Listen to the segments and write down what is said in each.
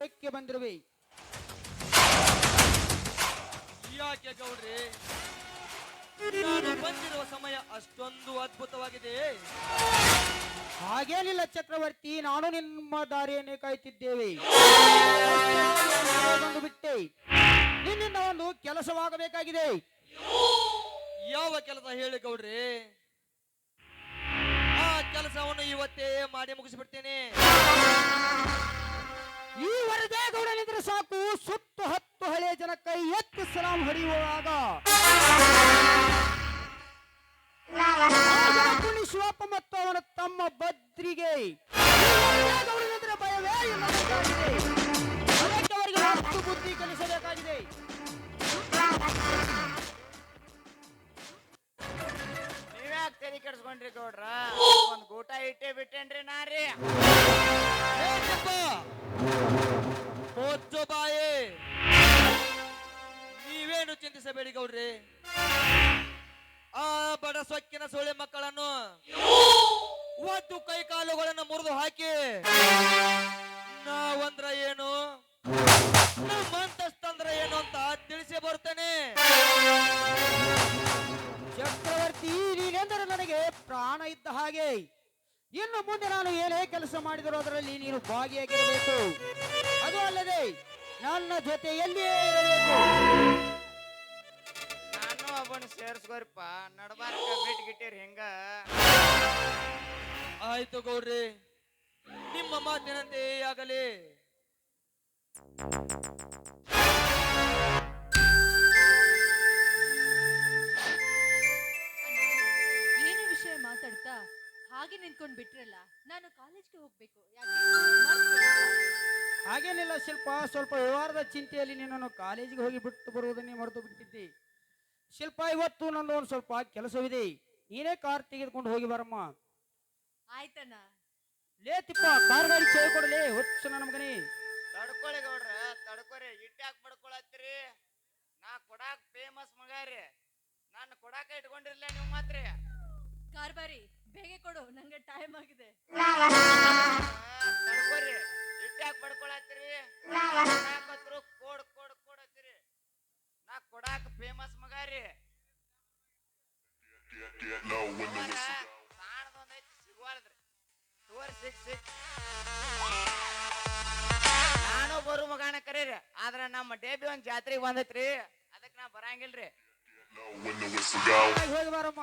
ತೋಟಕ್ಕೆ ಬಂದಿರುವೆ. ಯಾಕೆ ಗೌಡ್ರಿ? ನಾನು ಬಂದಿರುವ ಸಮಯ ಅಷ್ಟೊಂದು ಅದ್ಭುತವಾಗಿದೆ. ಹಾಗೇನಿಲ್ಲ ಚಕ್ರವರ್ತಿ ನಾನು ನಿಮ್ಮ ದಾರಿಯನ್ನೇ ಕಾಯುತ್ತಿದ್ದೇವೆ ಬಂದು ಬಿಟ್ಟೆ. ನಿನ್ನಿಂದ ಒಂದು ಕೆಲಸವಾಗಬೇಕಾಗಿದೆ. ಯಾವ ಕೆಲಸ ಹೇಳಿ ಗೌಡ್ರಿ? ಆ ಕೆಲಸವನ್ನು ಇವತ್ತೇ ಮಾಡಿ ಮುಗಿಸಿಬಿಡ್ತೇನೆ. ಈ ವರದೇ ಗೌಡನಿದ್ರೆ ಸಾಕು. ಸುತ್ತು ಹತ್ತು ಹಳೆಯ ಜನ ಕೈ ಎತ್ತು ಸಲಾಂ ಹೊಡೆಯುವಾಗ ಕುಣಿಸುವಪ್ಪ ಮತ್ತು ಅವನ ತಮ್ಮ ಬದ್ರಿಗೆ. ಗೌಡ್ರ ಒಂದ್ ಗೂಟ ಇಟ್ಟೆ ಬಿಟ್ಟೇನ್ರಿ ನಾರಿ ಮುಚ್ಚು ಬಾಯಿ. ನೀವೇನು ಚಿಂತಿಸಬೇಡಿ ಗೌಡ್ರಿ? ಆ ಬಡ ಸೊಕ್ಕಿನ ಸೊಳ್ಳೆ ಮಕ್ಕಳನ್ನು ಒದ್ದು ಕೈ ಕಾಲುಗಳನ್ನು ಮುರಿದು ಹಾಕಿ, ನಾವಂದ್ರ ಏನು? ಇನ್ನು ಮುಂದೆ ನಾನು ಏನೇ ಕೆಲಸ ಮಾಡಿದರೂ ಅದರಲ್ಲಿ ನೀನು ಭಾಗಿಯಾಗಿರಬೇಕು. ಅದು ಅಲ್ಲದೆ ನನ್ನ ಜೊತೆಯಲ್ಲಿಯೇ ಇರಬೇಕು. ನಾನು ಅವನು ಸೇರಿಸ್ಕೋರಿಪ್ಪ. ನಡಬಾರ್ಕ ಬಿಟ್ ಗಿಟ್ಟಿರಿ ಹಿಂಗ. ಆಯ್ತು ಗೌಡ್ರಿ ನಿಮ್ಮ ಮಾತಿನಂತೆ ಆಗಲಿ. ಬಿಟ್ರಲ್ಲ ನಾನು ಕಾಲೇಜ್ಗೆ ಹೋಗ್ಬೇಕು? ಹಾಗೇನಿಲ್ಲ ಶಿಲ್ಪ ಸ್ವಲ್ಪ ವ್ಯವಹಾರದ ಚಿಂತೆಯಲ್ಲಿ ನಿನ್ನನ್ನು ಕಾಲೇಜಿಗೆ ಹೋಗಿ ಬಿಟ್ಟು ಬರುವುದನ್ನೇ ಮರೆತು ಬಿಟ್ಟಿದ್ದೆ. ಶಿಲ್ಪ ಇವತ್ತು ನಂದು ಒಂದು ಸ್ವಲ್ಪ ಕೆಲಸವಿದೆ. ನೀನೇ ಕಾರ್ ತೆಗೆದುಕೊಂಡು ಹೋಗಿ ಬರಮ್ಮ. ಆಯ್ತಣ್ಣ. ಲೇ ತಿಪ್ಪ ಕಾರ್ ಗಾಡಿ ಚೇ ಕೊಡಲೇ ಹೊಚ್ಚು ನನ್ನ ಮಗನೇ. ತಡ್ಕೊಳ್ಳಿ ಗೌಡ್ರ ತಡ್ಕೊರಿ. ಇಟ್ಟ್ಯಾಕ್ ಪಡ್ಕೊಳತ್ತೀರಿ? ನಾ ಕೊಡಾಕ್ ಫೇಮಸ್ ಮಗಾರಿ ರೀ. ನಾನು ಕೊಡಾಕ ಇಟ್ಕೊಂಡಿರ್ಲ ನೀವು ಮಾತ್ರ. ಕಾರ್ಬಾರಿ ಬೇಗ ಕೊಡು, ನಂಗೆ ಟೈಮ್ ಆಗಿದೆ. ತಡ್ಕೊರಿ ಇಟ್ಟ್ಯಾಕ್ ಪಡ್ಕೊಳತ್ತೀರಿ. ಕೊಡಾಕತ್ರು ಕೋಡ್ ಕೋಡ್ ಕೊಡತ್ತೀರಿ ನಾ ಕೊಡಾಕ ಫೇಮಸ್ ಮಗ ರೀ ಸಾಣದೊಂದ್ ಐತಿ ಸಿಗುವಲ್ದ್ರಿ ತೋರಿ ಸಿಕ್ ಸಿಕ್ ನಾನು ಬರು ಮಗಾನ ಕರೀರಿ, ಆದ್ರೆ ನಮ್ಮ ಡೇಬಿ ಒಂದ್ ಜಾತ್ರೆಗೆ ಬಂದೈತ್ರಿ. ಅದಕ್ಕೆ ನಾ ಬರಂಗಿಲ್ರಿ. ಹೋಗಿ ಬರಮ್ಮ.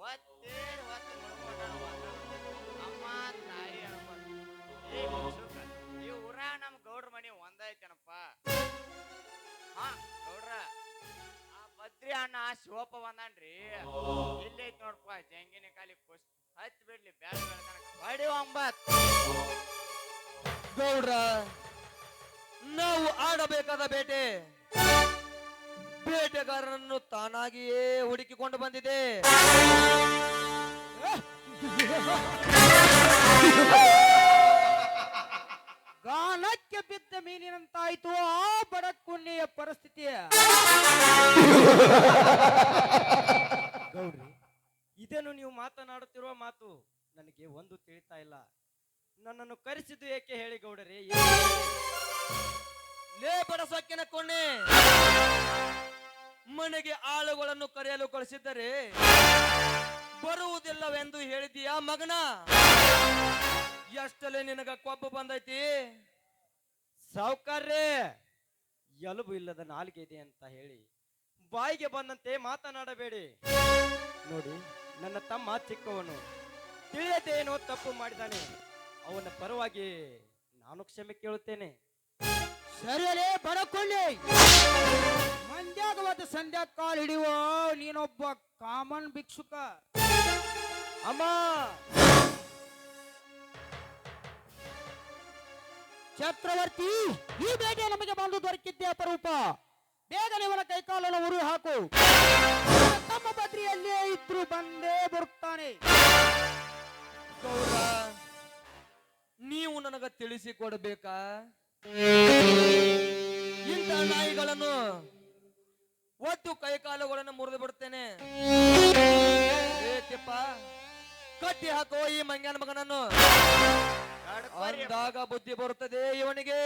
ಹೊತ್ತೇರಿ ಹೊತ್ತು ಅಮ್ಮ ತಾಯಿ ಅನ್ಬೋದು ಈ ಊರ ನಮ್ ಗೌಡ್ರ ಮನೆ ಒಂದೈತೇನಪ್ಪ ಹಾ, ಗೌಡ್ರ, ಆ ಬದ್ರಿ ಅಣ್ಣ ಶಿವಪ್ಪ ಬಂದಾನ್ರಿ. ಇಲ್ಲೈತ್ ನೋಡ್ಪ ಜಂಗಿನ ಕಾಲಿ ಕುಸ್, ಹತ್ತಿ ಬಿಡ್ಲಿ ಬ್ಯಾಡ ಬಡಿ ಒಂಬತ್. ಗೌಡ್ರ, ನಾವು ಆಡಬೇಕಾದ ಬೇಟೆ. ಬೇಟೆಗಾರನನ್ನು ತಾನಾಗಿಯೇ ಹುಡುಕಿಕೊಂಡು ಬಂದಿದೆ. ಗಾನಕ್ಕೆ ಬಿದ್ದ ಮೀನಿನಂತಾಯ್ತು ಆ ಬಡಕುನ್ನೆಯ ಪರಿಸ್ಥಿತಿಯ ಗೌರಿ ಇದನ್ನು ನೀವು ಮಾತನಾಡುತ್ತಿರುವ ಮಾತು ನನಗೆ ಒಂದು ತಿಳಿತಾ ಇಲ್ಲ. ನನ್ನನ್ನು ಕರೆಸಿದ್ದು ಏಕೆ ಹೇಳಿ ಗೌಡರೇ? ಲೇ ಬಡ ಸೊಕ್ಕಿನ ಕೊಣ್ಣೆ. ಮನೆಗೆ ಆಳುಗಳನ್ನು ಕರೆಯಲು ಕಳಿಸಿದ್ದರೆ ಬರುವುದಿಲ್ಲವೆಂದು ಹೇಳಿದೀಯಾ ಮಗನ? ಎಷ್ಟಲೇ ನಿನಗ ಕೊಬ್ಬು ಬಂದೈತಿ? ಸಾವ್ಕಾರ್ರೇ, ಎಲುಬು ಇಲ್ಲದ ನಾಲಿಗೆ ಇದೆ ಅಂತ ಹೇಳಿ ಬಾಯಿಗೆ ಬಂದಂತೆ ಮಾತನಾಡಬೇಡಿ. ನೋಡಿ, ನನ್ನ ತಮ್ಮ ಚಿಕ್ಕವನು ತಿಳಿಯದೇನೋ ತಪ್ಪು ಮಾಡಿದಾನೆ. ಅವನ ಪರವಾಗಿ ನಾನು ಕ್ಷಮೆ ಕೇಳುತ್ತೇನೆ. ಸರಿಯಲೇ ಮಂದ್ಯಾಗವಾದ ಸಂಧ್ಯಾ ಕಾಲ್ ಹಿಡಿಯುವ ನೀನೊಬ್ಬ ಕಾಮನ್ ಭಿಕ್ಷುಕ. ಅಮ್ಮ! ಚಕ್ರವರ್ತಿ ಈ ಬೇಗ ನಮಗೆ ಬಂದು ದೊರಕಿದ್ದೆ ಅಪರೂಪ. ಬೇಗನೆ ಇವನ ಕೈಕಾಲನ್ನು ಉರಿ ಹಾಕು. ತಮ್ಮ ಬದ್ರಿಯಲ್ಲೇ ಇದ್ರು ಬಂದೇ ಬರುತ್ತಾನೆ. ಗೌರ, ನೀವು ನನಗ ತಿಳಿಸಿ ಕೊಡಬೇಕಾ? ಇಂಥ ನಾಯಿಗಳನ್ನು ಒಟ್ಟು ಕೈಕಾಲುಗಳನ್ನು ಮುರಿದು ಬಿಡ್ತೇನೆ. ಕಟ್ಟಿ ಹಾಕೋ ಈ ಮಂಗ್ಯಾನ ಮಗನನ್ನು. ಅಂದಾಗ ಬುದ್ಧಿ ಬರುತ್ತದೆ ಇವನಿಗೆ.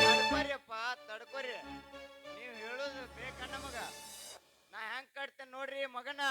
ತಡ್ಕೊರಿಯಪ್ಪ, ತಡ್ಕೊರಿ. ನೀವು ಹೇಳೋದು ಬೇಕ ನಮಗ ನಾ ಹೆಂಗ್ ಕಟ್ತೇನೆ ನೋಡ್ರಿ ಮಗನ.